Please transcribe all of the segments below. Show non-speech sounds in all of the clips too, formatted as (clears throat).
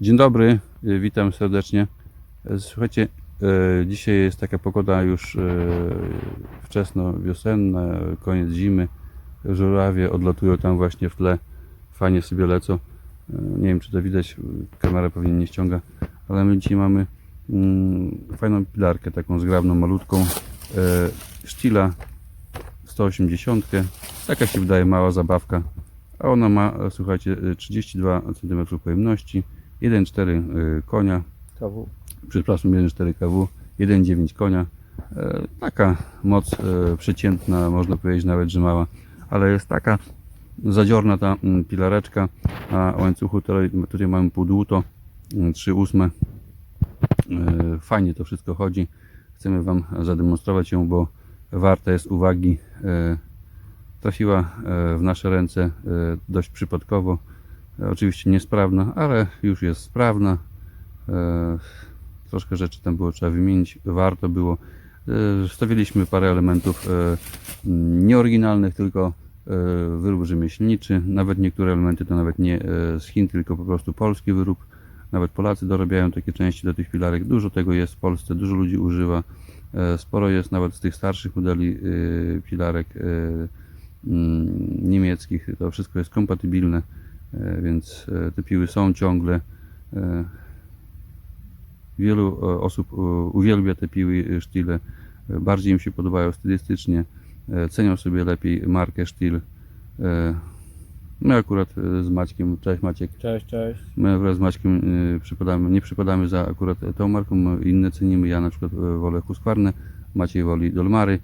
Dzień dobry, y, witam serdecznie. E, Słuchajcie, e, dzisiaj jest taka pogoda już e, wczesno wiosenna, koniec zimy. Żurawie odlatują tam właśnie w tle, fajnie sobie lecą. Nie wiem czy to widać, kamera pewnie nie ściąga, ale my dzisiaj mamy mm, fajną pilarkę, taką zgrabną, malutką. Sztila 180, taka się wydaje mała zabawka, a ona ma, słuchajcie, e, 32 cm pojemności, 1,4 y, konia, KW. przepraszam, 1,4 kW, 1,9 konia. E, Taka moc e, przeciętna, można powiedzieć nawet, że mała, ale jest taka zadziorna ta mm, pilareczka, a łańcuchu tutaj, tutaj mamy półdłuto, 3 ósme. E, Fajnie to wszystko chodzi. Chcemy Wam zademonstrować ją, bo warta jest uwagi. Trafiła w nasze ręce dość przypadkowo. Oczywiście niesprawna, ale już jest sprawna. E, Troszkę rzeczy tam było trzeba wymienić. Warto było. E, Wstawiliśmy parę elementów e, nieoryginalnych, tylko wyrób rzemieślniczy. Nawet niektóre elementy to nawet nie z Chin, tylko po prostu polski wyrób. Nawet Polacy dorabiają takie części do tych pilarek. Dużo tego jest w Polsce, dużo ludzi używa. Sporo jest nawet z tych starszych modeli pilarek e, mm, niemieckich. To wszystko jest kompatybilne, więc e, te piły są ciągle. E, Wielu e, osób e, uwielbia te piły e, Stile, E, bardziej im się podobają stylistycznie, e, cenią sobie lepiej markę. E, My akurat e, z Maćkiem, cześć Maciek, Cześć, cześć. My wraz z Maćkiem przypadamy, nie przypadamy za akurat tą marką, inne cenimy. Ja na przykład wolę Husqvarnę, Maciej woli Dolmary,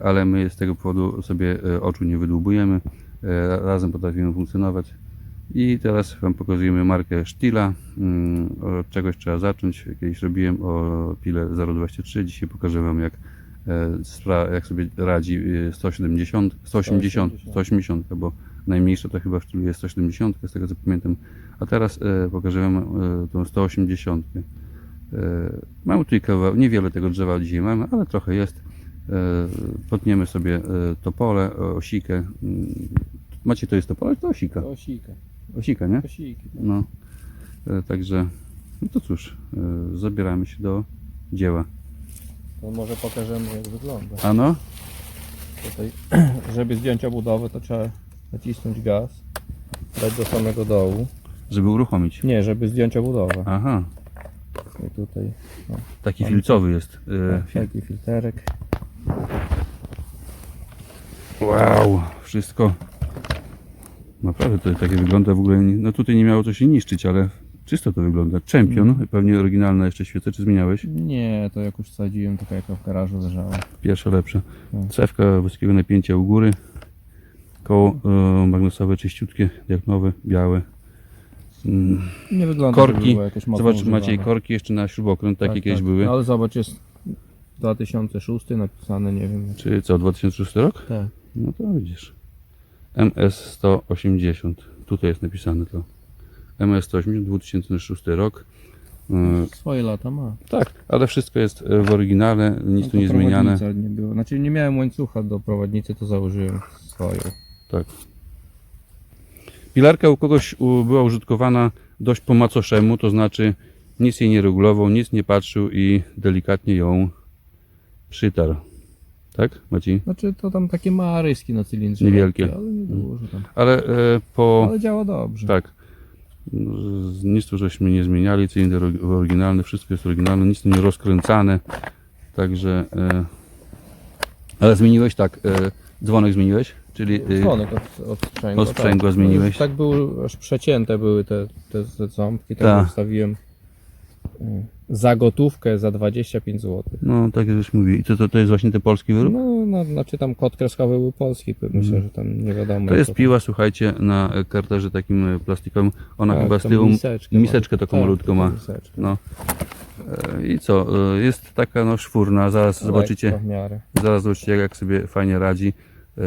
ale my z tego powodu sobie oczu nie wydłubujemy. Razem potrafimy funkcjonować. I teraz Wam pokazujemy markę Stila. Mm, Od czegoś trzeba zacząć. Kiedyś robiłem o pile 0,23. Dzisiaj pokażę Wam jak, e, jak sobie radzi y, 170, 180, 180, bo najmniejsza to chyba w stylu jest 170, z tego co pamiętam. A teraz e, pokażę Wam e, tą 180. E, mamy tutaj kawał, niewiele tego drzewa dzisiaj mamy, ale trochę jest. Potniemy sobie e, topole, o- osikę. Mm, Macie to jest topole, to osika. Osika. Osika, nie? Osiki. No. E, także, no to cóż, e, zabieramy się do dzieła. To może pokażemy jak wygląda. Ano? Tutaj, (clears throat) żeby zdjąć obudowę to trzeba nacisnąć gaz. Dać do samego dołu. Żeby uruchomić. Nie, żeby zdjąć obudowę. Aha, I tutaj taki filcowy jest. e, tak, taki filterek. Wow, wszystko. Naprawdę to takie wygląda w ogóle. No tutaj nie miało co się niszczyć, ale czysto to wygląda. Champion, pewnie oryginalne jeszcze świece, czy zmieniałeś? Nie, to jak już sadziłem, taka jaka w garażu leżała. Pierwsza lepsza. Tak. Cewka wysokiego napięcia u góry. Koło e, magnesowe, czyściutkie, jak nowe, białe. Mm, Nie wygląda Korki. Zobacz. Maciej, korki jeszcze na śrubokręt, takie Tak, kiedyś tak. były. No, ale zobacz, jest 2006 napisane, nie wiem. Czy co, 2006 rok? Tak. No to widzisz. MS-180. Tutaj jest napisane to. MS-180, 2006 rok. E, Swoje lata ma. Tak, ale wszystko jest e, w oryginale, nic No tu nie zmieniane. Nie było. Znaczy nie miałem łańcucha do prowadnicy, to założyłem swoją. Tak. Pilarka u kogoś była użytkowana dość po macoszemu, to znaczy nic jej nie regulował, nic nie patrzył i delikatnie ją przytarł. Tak, Maciej? Znaczy to tam takie ryski na cylindrze. Niewielkie. Ale nie dużo tam. Ale e, po... Ale działa dobrze. Tak. Z- Nic tu żeśmy nie zmieniali, cylinder ory- oryginalny, wszystko jest oryginalne, nic tu nie rozkręcane. Także. E, ale zmieniłeś tak, e, dzwonek zmieniłeś? Czyli. E, Dzwonek od, od sprzęgła. Od sprzęgła tak. zmieniłeś? Tak był, aż przecięte były te, te, te ząbki, tak y, za gotówkę za 25 zł. no, tak jak żeś mówił. I to, to, to jest właśnie ten polski wyrób? No, no, znaczy tam kod kreskowy był polski, myślę, że tam nie wiadomo. Mhm. To jak jest piła, słuchajcie, na karterze takim e, plastikowym. Ona Tak, chyba z tą tyłu miseczkę miseczkę ma. taką Tak, malutką taką ma. miseczkę. No. E, I co? E, Jest taka no szwórna, zaraz zobaczycie. Lekko w miarę. Zaraz zobaczycie, jak sobie fajnie radzi e,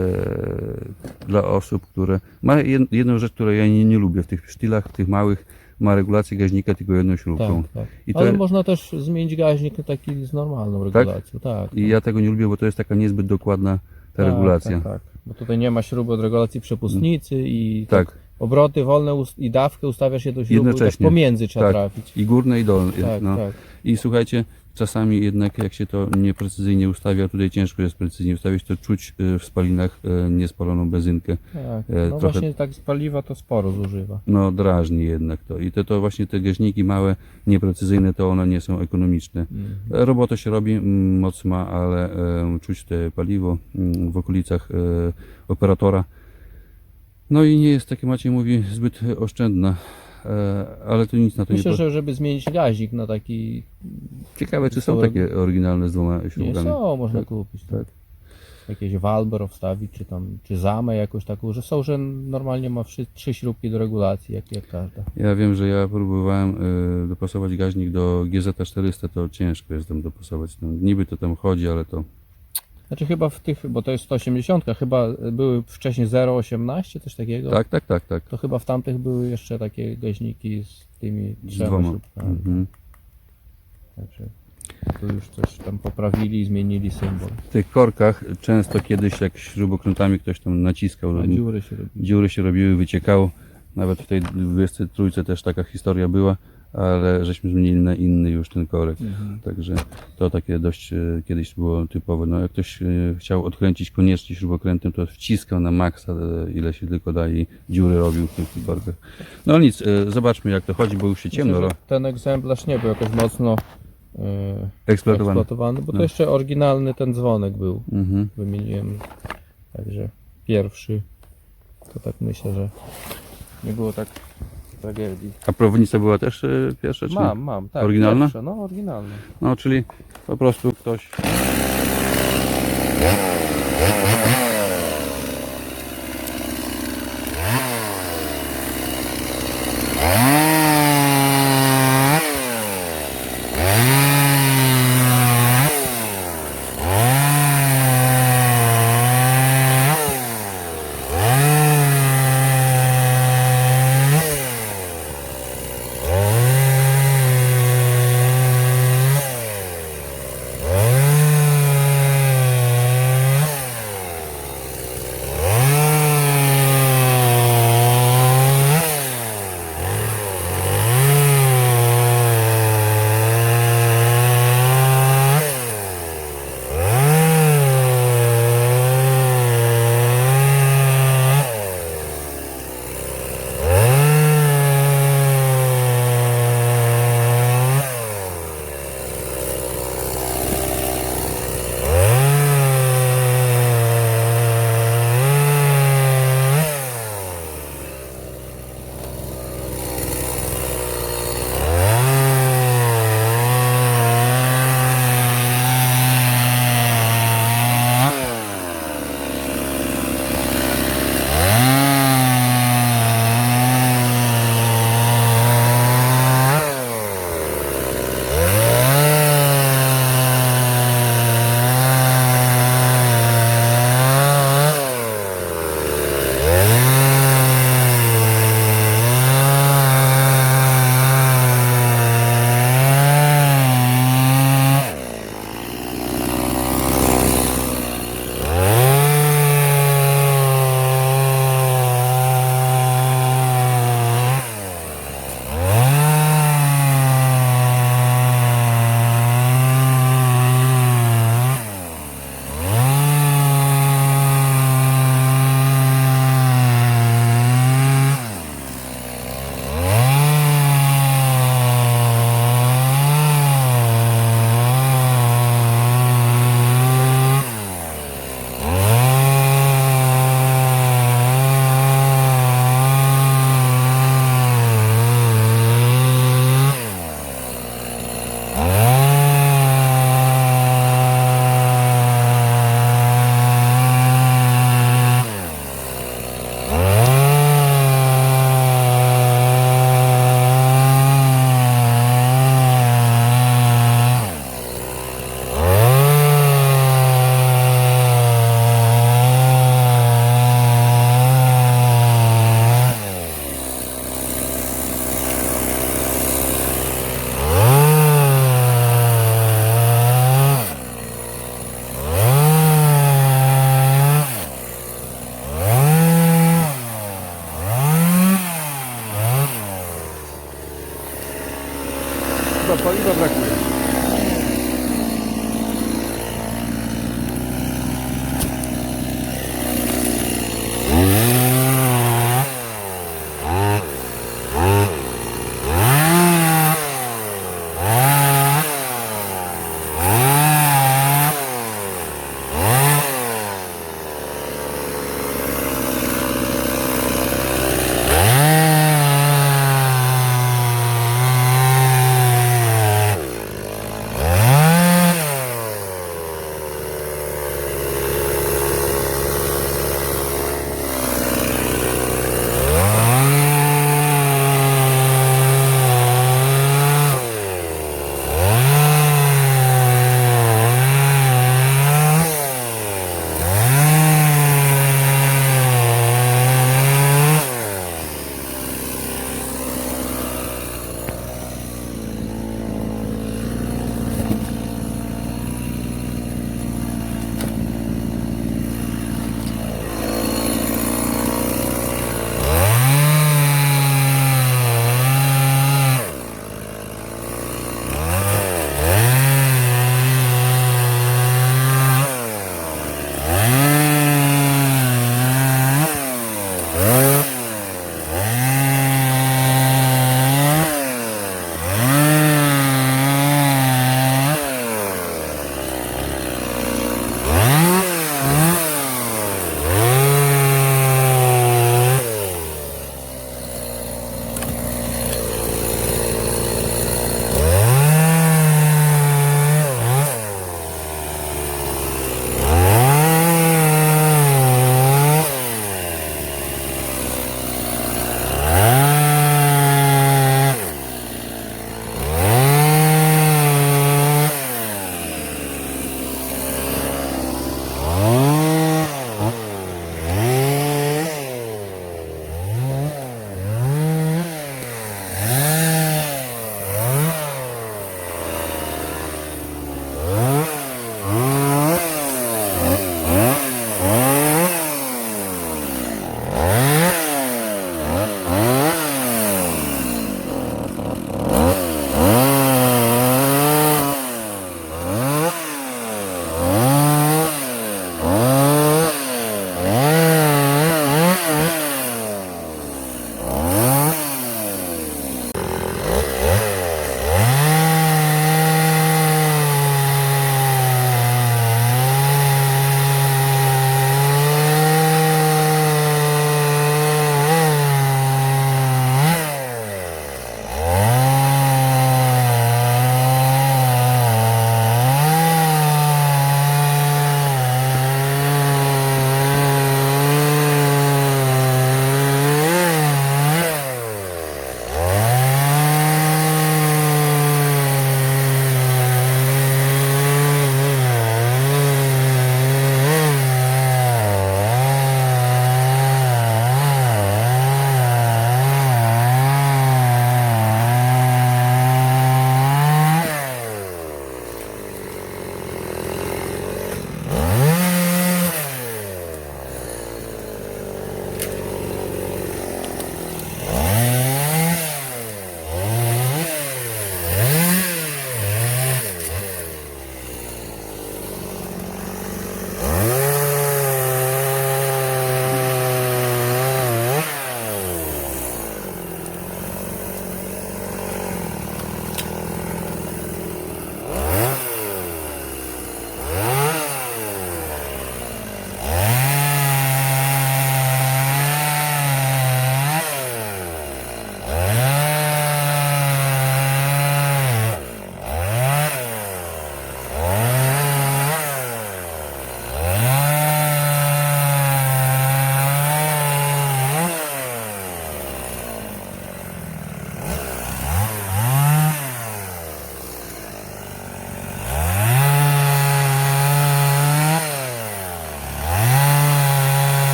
dla osób, które. Ma jed- jedną rzecz, której ja nie, nie lubię w tych sztylach, tych małych, ma regulację gaźnika tylko jedną śrubką. Tak, tak. I, to, Ale można też zmienić gaźnik taki z normalną regulacją. Tak. I ja tego nie lubię, bo to jest taka niezbyt dokładna ta tak, regulacja. Tak, tak. Bo tutaj nie ma śruby od regulacji przepustnicy i Tak. obroty wolne i dawkę ustawiasz je do śrubu i tak Jednocześnie. pomiędzy trzeba Tak. trafić. I górne i dolne. Tak, no. tak. I słuchajcie, czasami jednak jak się to nieprecyzyjnie ustawia, tutaj ciężko jest precyzyjnie ustawić, to czuć y, w spalinach y, niespaloną benzynkę. tak. E, No trochę- właśnie tak z paliwa to sporo zużywa. No drażni jednak to. I to, to właśnie te gaźniki małe, nieprecyzyjne, to one nie są ekonomiczne. Mhm. E, Robota się robi, moc ma, ale e, czuć te paliwo w okolicach e, operatora. No i nie jest, tak jak Maciej mówi, zbyt oszczędna. E, ale to nic na to Myślę, nie że żeby zmienić gaźnik na taki... Ciekawe, czy są takie oryginalne z dwoma Nie śrubkami. są, można Tak, kupić. tak. Tak. Jakieś Valbero wstawić, czy tam, czy zamę jakąś taką, że są, że normalnie ma wszy- trzy śrubki do regulacji, jak, jak każda. Ja wiem, że ja próbowałem e, dopasować gaźnik do GZ400, to ciężko jest tam dopasować. No, niby to tam chodzi, ale to Znaczy chyba w tych, bo to jest 180, chyba były wcześniej 0,18, coś takiego. tak, tak, tak, tak. To chyba w tamtych były jeszcze takie gaźniki z tymi trzema dwoma. śrubkami. Mhm. Także tu już coś tam poprawili i zmienili symbol. W tych korkach często kiedyś jak śrubokrętami ktoś tam naciskał, A dziury się robiły. dziury się robiły, wyciekało. Nawet w tej 23 też taka historia była, ale żeśmy zmienili na inny już ten korek. Mhm. Także to takie dość e, kiedyś było typowe. No jak ktoś e, chciał odkręcić koniecznie śrubokrętem, to wciskał na maksa, e, ile się tylko da i dziury robił w tych korkach. No nic, zobaczmy jak to chodzi, bo już się ciemno Myślę, że ten egzemplarz nie był jakoś mocno e, eksploatowany. eksploatowany, bo No. to jeszcze oryginalny ten dzwonek był. Mhm. Wymieniłem. Także pierwszy. To tak myślę, że nie było tak tragedii. A prowodnica była też e, pierwsza? Czy? Mam, mam, tak. Oryginalna? Pierwsza, no oryginalna. No, czyli po prostu ktoś.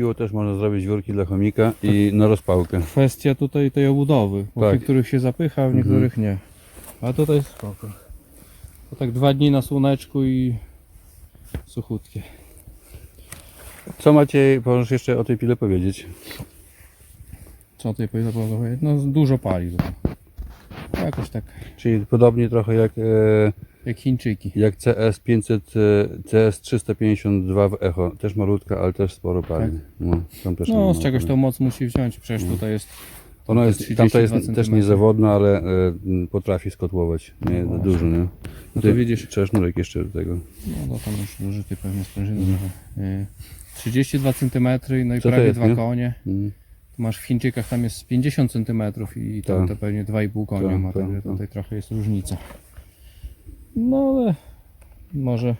Mało piło, też można zrobić wiórki dla chomika i na rozpałkę. Kwestia tutaj tej obudowy. Bo Tak. w niektórych się zapycha, w niektórych nie. A tutaj jest spoko. To tak dwa dni na słoneczku i suchutkie. Co macie, możesz jeszcze o tej pile powiedzieć? Co tutaj powinno powiedzieć? No dużo pali. to. Jakoś tak Czyli podobnie trochę jak, e, jak Chińczyki. jak CS 500, e, CS 352 w Echo. Też malutka, ale też sporo pali. No, tam też No nie z czegoś pali. tą moc musi wziąć, przecież tutaj jest Ona jest, 32 tamta jest też niezawodna, ale e, potrafi skotłować. Nie, No dużo, nie? No to widzisz. Trzeba sznurek jeszcze do tego. No, no tam już użyty pewnie sprężyny trochę. Y, 32 cm, no i Co prawie jest, dwa nie? konie. Mm. Masz w Chińczykach tam jest 50 cm i tam Tak. to pewnie 2,5 konia Tak, ma, tak, także tak. tutaj trochę jest różnica. No ale może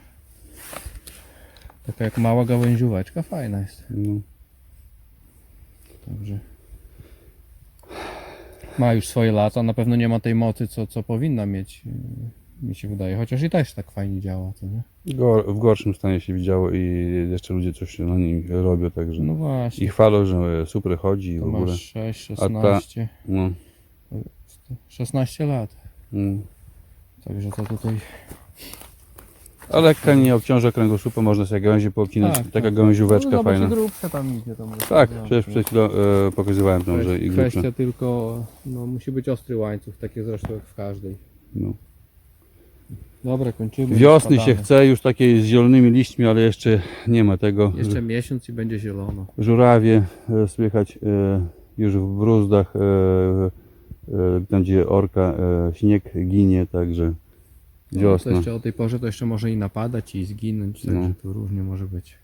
taka jak mała gałęzióweczka, fajna jest. No. Także ma już swoje lata, na pewno nie ma tej mocy, co, co powinna mieć, y, mi się wydaje, chociaż i też tak fajnie działa, to nie? Gor, w gorszym stanie się widziało i jeszcze ludzie coś na nim robią, także. No właśnie. I chwalą, że super chodzi i w ogóle. masz 6, A ta- 16, No. 16 lat. Mm. Także to tutaj. A lekka nie obciąża kręgosłupa, można sobie gałęzie poobcinać. Tak, Taka tak. gałęzióweczka no, fajna. grubsza tam idzie. Tam Tak, przecież przed chwilą e, pokazywałem tam, że i grubsza. Kwestia tylko, no musi być ostry łańcuch, takie zresztą jak w każdej. No. Dobra, kończymy. Wiosny się chce, już takiej z zielonymi liśćmi, ale jeszcze nie ma tego. Jeszcze miesiąc i będzie zielono. Żurawie e, słychać e, już w bruzdach, e, tam gdzie orka, e, śnieg ginie, także No, to wiosna. jeszcze o tej porze to jeszcze może i napadać i zginąć, także No. to różnie może być.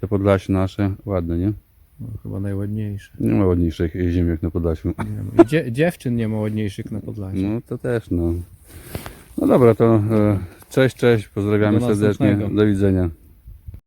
Te Podlasie nasze, ładne, nie? No, chyba najładniejsze. Nie ma ładniejszych ziem jak na Podlasiu. Nie dzie- dziewczyn nie ma ładniejszych na Podlasiu. No to też, no. No dobra, to e, cześć, cześć, pozdrawiamy Do serdecznie, do widzenia.